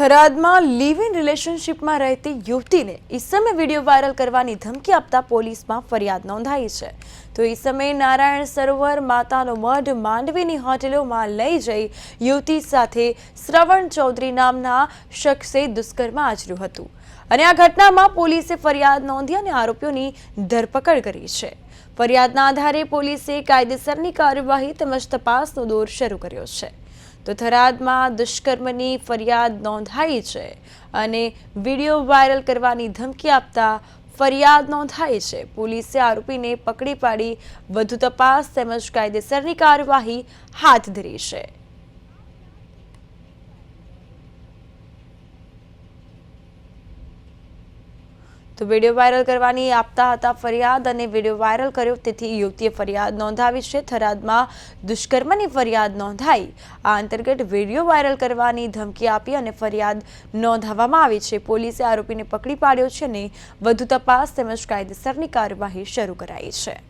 થરાદમાં live in રિલેશનશિપમાં રહેતી યુવતીને ઈસમે video viral કરવાની ધમકી આપતા પોલીસમાં ફરિયાદ નોંધાઈ છે. તો ઈસમે નારાયણ સરોવર માતાનો મઢ માંડવીની હોટેલોમાં લઈ જઈ યુવતી સાથે શ્રવણ ચૌધરી નામના શખ્સે દુષ્કર્મ આચર્યું હતું. અને આ ઘટનામાં પોલીસે ફરિયાદ નોંધી અને આરોપીઓની ધરપકડ કરી છે. ફરિયાદના આધારે પોલીસે કાયદેસરની કાર્યવાહી તેમજ તપાસનો દોર શરૂ કર્યો છે. તો થરાદમાં દુષ્કર્મની ફરિયાદ નોંધાઈ છે અને વીડિયો વાયરલ કરવાની ધમકી આપતા ફરિયાદ નોંધાઈ છે. પોલીસે આરોપીને પકડી પાડી વધુ તપાસ તેમજ કાયદેસરની કાર્યવાહી હાથ ધરી છે. તો વીડિયો વાયરલ કરવાની આપતા હતા ફરિયાદ અને વીડિયો વાયરલ કર્યો. તેથી યુવતીએ ફરિયાદ નોંધાવી છે. થરાદમાં દુષ્કર્મની ફરિયાદ નોંધાઈ. આ અંતર્ગત વીડિયો વાયરલ કરવાની ધમકી આપી અને ફરિયાદ નોંધાવવામાં આવી છે. પોલીસે આરોપીને પકડી પાડ્યો છે અને વધુ તપાસ તેમજ કાયદેસરની કાર્યવાહી શરૂ કરાઈ છે.